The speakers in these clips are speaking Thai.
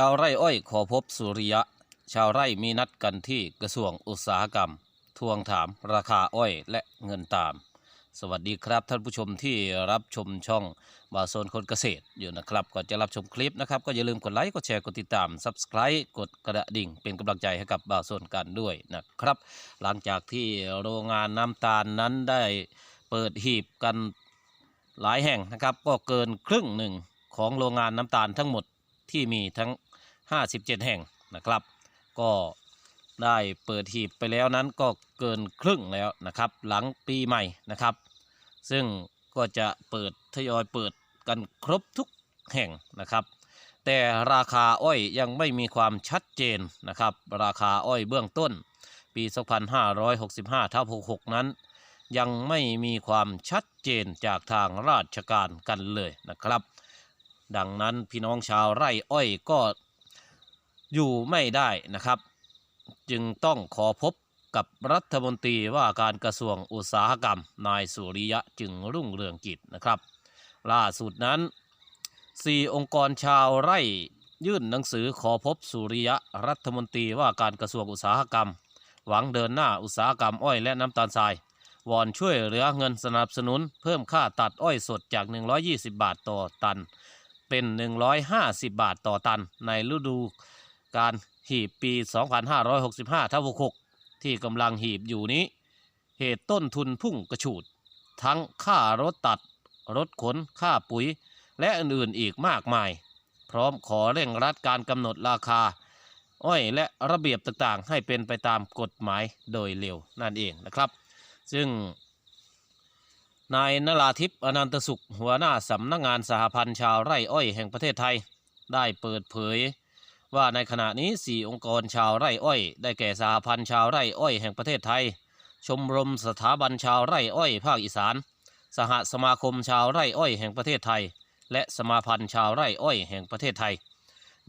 ชาวไร่อ้อยขอพบสุริยะ ชาวไร่มีนัดกันที่กระทรวงอุตสาหกรรม ทวงถามราคาอ้อยและเงินตาม สวัสดีครับท่านผู้ชมที่รับชมช่องบาโซนคนเกษตรอยู่นะครับ ก่อนจะรับชมคลิปนะครับ ก็อย่าลืมกดไลค์ กดแชร์ กดติดตาม Subscribe กดกระดิ่ง เป็นกำลังใจให้กับบาโซนกันด้วยนะครับ หลังจากที่โรงงานน้ำตาลนั้นได้เปิดหีบกันหลายแห่งนะครับ ก็เกินครึ่งหนึ่งของโรงงานน้ำตาลทั้งหมดที่มีทั้ง 57 แห่งนะครับ ก็ได้เปิดหีบไปแล้วนั้นก็เกินครึ่งแล้วนะครับ หลังปีใหม่นะครับ ซึ่งก็จะเปิดทยอยเปิดกันครบทุกแห่งนะครับ แต่ราคาอ้อยยังไม่มีความชัดเจนนะครับ ราคาอ้อยเบื้องต้น ปี 2565ทับ66 นั้น ยังไม่มีความชัดเจนจากทางราชการกันเลยนะครับ ดังนั้นพี่น้องชาวไร่อ้อยก็ อยู่ไม่ได้นะครับ จึงต้องขอพบกับรัฐมนตรีว่าการกระทรวงอุตสาหกรรม นายสุริยะจึงรุ่งเรืองกิจนะครับ ล่าสุดนั้นสี่องค์กรชาวไร่ยื่นหนังสือขอพบสุริยะรัฐมนตรีว่าการกระทรวงอุตสาหกรรม หวังเดินหน้าอุตสาหกรรมอ้อยและน้ำตาลทรายวอนช่วยเหลือเงินสนับสนุน เพิ่มค่าตัดอ้อยสดจาก 120 บาทต่อตัน เป็น 150 บาทต่อตันในฤดู การหีบปี 2565ทับ66 ที่กำลังหีบอยู่นี้ เหตุต้นทุนพุ่งกระฉูด ทั้งค่ารถตัด รถขน ค่าปุ๋ย และอื่นๆอีกมากมาย พร้อมขอเร่งรัดการกำหนดราคา อ้อยและระเบียบต่างๆ ให้เป็นไปตามกฎหมายโดยเร็วนั่นเองนะครับ ซึ่งนายนราทิพย์อนันตสุข หัวหน้าสำนักงานสหพันธ์ชาวไร่อ้อยแห่งประเทศไทย ได้เปิดเผย ว่าในขณะนี้ 4 องค์กรชาวไร่อ้อย ได้แก่สหพันธ์ชาวไร่อ้อยแห่งประเทศไทย ชมรมสถาบันชาวไร่อ้อยภาคอีสาน สหสมาคมชาวไร่อ้อยแห่งประเทศไทย และสมาพันธ์ชาวไร่อ้อยแห่งประเทศไทย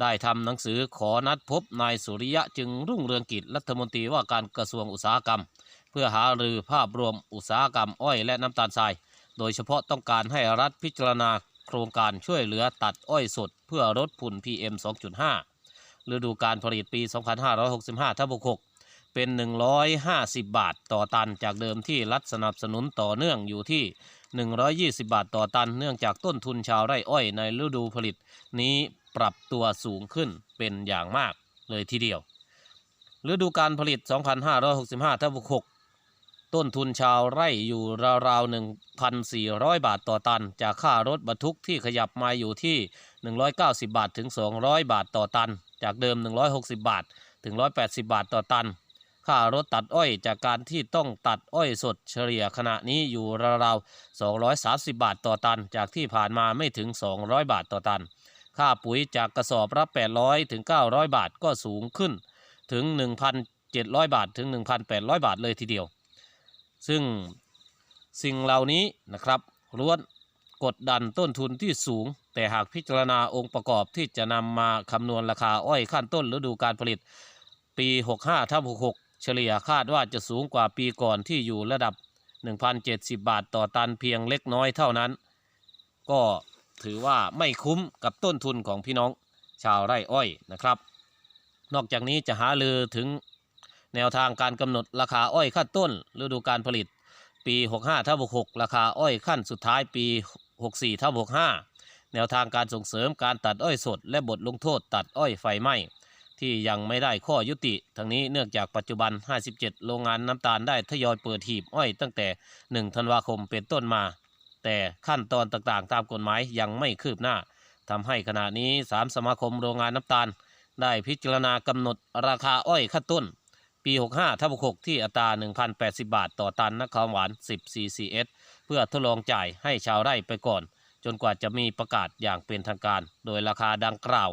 ได้ทำหนังสือขอนัดพบนายสุริยะจึงรุ่งเรืองกิจรัฐมนตรีว่าการกระทรวงอุตสาหกรรม เพื่อหารือภาพรวมอุตสาหกรรมอ้อยและน้ำตาลทราย โดยเฉพาะต้องการให้รัฐพิจารณาโครงการช่วยเหลือตัดอ้อยสด เพื่อลดฝุ่น PM 2.5 ฤดูการผลิตปี 2565ทับ66 เป็น 150 บาทต่อตัน จากเดิมที่รัฐสนับสนุนต่อเนื่องอยู่ที่ 120 บาทต่อตัน เนื่องจากต้นทุนชาวไร่อ้อยในฤดูผลิต นี้ปรับตัวสูงขึ้นเป็นอย่างมากเลยทีเดียว ฤดูการผลิต 2565ทับ66ต้นทุนชาวไร่อยู่ราวๆ 1,400 บาทต่อตัน จากค่ารถบรรทุกที่ขยับมาอยู่ที่ 190 บาทถึง 200 บาทต่อตัน จากเดิม 160 บาท ถึง 180 บาทต่อตัน ค่ารถตัดอ้อยจากการที่ต้องตัดอ้อยสดเฉลี่ยขณะนี้อยู่ราวๆ230 บาทต่อตัน จากที่ผ่านมาไม่ถึง 200 บาทต่อตัน ค่าปุ๋ยจากกระสอบละ800 ถึง 900 บาทก็สูงขึ้นถึง 1,700 บาทถึง 1,800 บาทเลยทีเดียว ซึ่งสิ่งเหล่านี้นะครับล้วน กดดันต้นทุนที่สูง แต่หากพิจารณาองค์ประกอบที่จะนำมาคำนวณราคาอ้อยขั้นต้นฤดูการผลิต ปี 65ทับ66 เฉลี่ยคาดว่าจะสูงกว่าปีก่อนที่อยู่ระดับ 1,070 บาทต่อตันเพียงเล็กน้อยเท่านั้น ก็ถือว่าไม่คุ้มกับต้นทุนของพี่น้องชาวไร่อ้อยนะครับ นอกจากนี้จะหาลือถึงแนวทางการกำหนดราคาอ้อยขั้นต้นฤดูการผลิต ปี 65ทับ66 ราคาอ้อยขั้นสุดท้ายปี 64ทับ65 แนวทางการส่งเสริมการตัดอ้อยสด และบทลงโทษตัดอ้อยไฟไหม้ที่ยังไม่ได้ข้อยุติ ทั้งนี้เนื่องจากปัจจุบัน 57 โรงงานน้ำตาลได้ทยอยเปิดหีบอ้อยตั้งแต่ 1 ธันวาคมเป็นต้นมา แต่ขั้นตอนต่างๆ ตามกฎหมายยังไม่คืบหน้าทำให้ขณะนี้ 3 สมาคมโรงงานน้ำตาล ได้พิจารณากำหนดราคาอ้อยขั้นต้น ปี 65ทับ6ที่อัตรา 1,080 บาท ต่อตันนะความหวาน 10 CCS เพื่อทดลองจ่ายให้ชาวไร่ไปก่อน จนกว่าจะมีประกาศอย่างเป็นทางการ โดยราคาดังกล่าว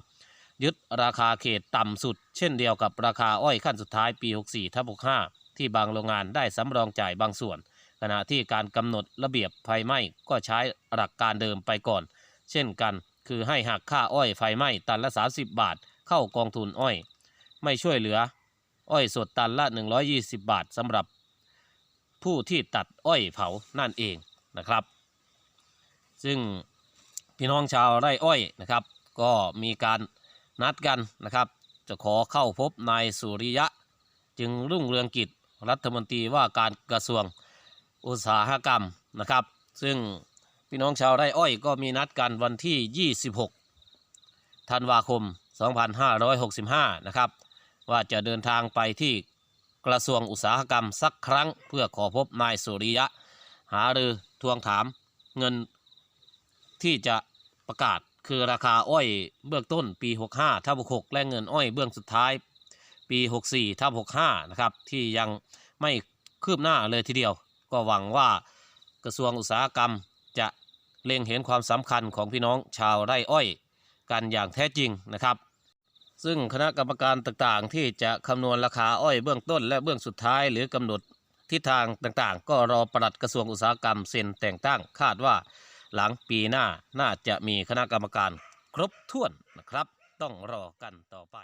ยึดราคาเขตต่ำสุด เช่นเดียวกับราคาอ้อยขั้นสุดท้ายปี 64ทับ65ที่บางโรงงานได้สำรองจ่ายบางส่วน ขณะที่การกำหนดระเบียบไฟไหม้ก็ใช้หลักการเดิมไปก่อน เช่นกัน คือให้หักค่าอ้อยไฟไหม้ตันละ 30 บาท เข้ากองทุนอ้อย ไม่ช่วยเหลือ อ้อยสดตันละ 120 บาทสำหรับผู้ที่ตัดอ้อยเผานั่นเองนะครับ ซึ่งพี่น้องชาวไร่อ้อยนะครับ ก็มีการนัดกันนะครับ จะขอเข้าพบนายสุริยะ จึงรุ่งเรืองกิจรัฐมนตรีว่าการกระทรวงอุตสาหกรรมนะครับ ซึ่งพี่น้องชาวไร่อ้อยก็มีนัดกันวันที่ 26 ธันวาคม 2565 นะครับ ว่าจะเดินทางไปที่กระทรวงอุตสาหกรรมสักครั้ง เพื่อขอพบนายสุริยะ หารือทวงถามเงินที่จะประกาศคือราคาอ้อยเบื้องต้นปี 65ทับ6และเงินอ้อยเบื้องสุดท้าย ปี 64ทับ65 นะครับ ที่ยังไม่คืบหน้าเลยทีเดียว ก็หวังว่ากระทรวงอุตสาหกรรมจะเล็งเห็นความสำคัญของพี่น้องชาวไร่อ้อย กันอย่างแท้จริงนะครับ ซึ่งคณะกรรมการต่างๆ ที่จะคำนวณราคาอ้อยเบื้องต้น และเบื้องสุดท้าย หรือกำหนดทิศทางต่างๆ ก็รอปลัดกระทรวงอุตสาหกรรมเซ็นแต่งตั้งคาดว่าหลังปีหน้าน่าจะมีคณะกรรมการครบถ้วนนะครับ ต้องรอกันต่อไป